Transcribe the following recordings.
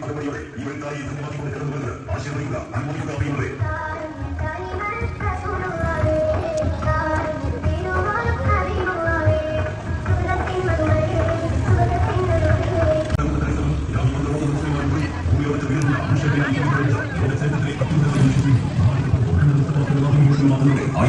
അകമ്പടിയോടെ ഈ വഴിക്കായി ധന്യമാക്കിക്കൊണ്ട് ആശീർവദിക്കുക അനുമോദിക്കുക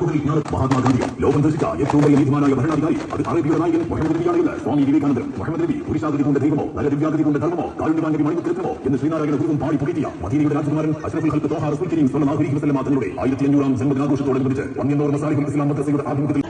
വാക്കുകളിൽ ഞാൻ മഹാത്മാഗാന്ധി. ലോകം ദർശിച്ച ഏറ്റവും വലിയ നീതിമാനായ ഭരണാധികാരി അത് നായകൻ മുഹമ്മദ് നബിയാണെന്ന് സ്വാമി വിവേകാനന്ദൻ. മുഹമ്മദ് നബി പുരുഷാകൃതി കൊണ്ട് ദൈവമോ നല്ല ദിവ്യാഗതി കൊണ്ട് ധർമ്മമോ കാരുണ്യവാങ്കരി മണിമുദ്രമോ എന്ന് ശ്രീനാരായണ ഗുരുവും പാടി പുകഴ്ത്തിയ മദീനയുടെ രാജകുമാരൻ അഷ്റഫുൽ ഹൽക്ക് തോഹാ റസൂൽ കരീം അലൈഹി വസല്ലം തങ്ങളുടെ ആയിരത്തി അഞ്ഞൂറാം ജന്മദിനാഘോഷത്തോടനുബന്ധിച്ച് വന്യന്നൂർ മസാലിഹുൽ ഇസ്ലാം മദ്രസയുടെ ആഭിമുഖ്യത്തിൽ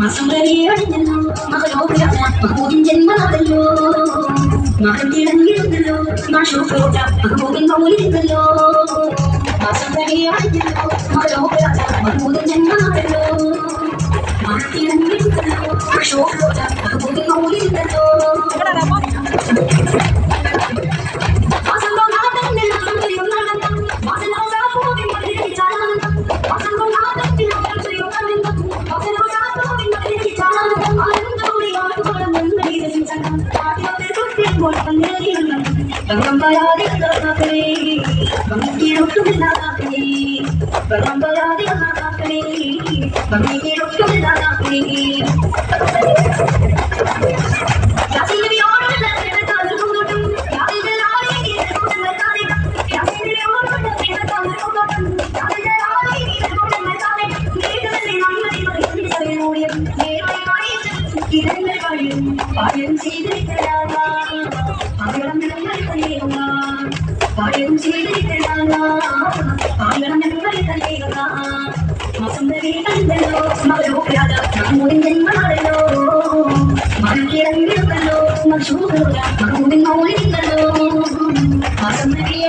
മസുരനിയടഞ്ഞല്ലോ മകളോപിയാ മഹബൂബിൻ ജന്മനാഥല്ലോ മകൻ തിളങ്ങിയിരുന്നല്ലോ മാഷോപ്രോജ മഹബൂബിൻ മൗലിരുന്നല്ലോ മസുരനിയടഞ്ഞല്ലോ മകളോപിയാ മഹബൂബിൻ ജന്മനാഥല്ലോ മകൻ തിളങ്ങിയിരുന്നല്ലോ മാഷോപ്രോജ മഹബൂബിൻ മൗലിരുന്നല്ലോ பரம்பராதிகளே பங்கிருக்கும் நாகளே பரம்பராதிகளே பங்கிருக்கும் நாகளே பாயம் செய்து മഷൂറുക മഹമൂദിൻ മൗലിരുന്നല്ലോ മസുന്ദരി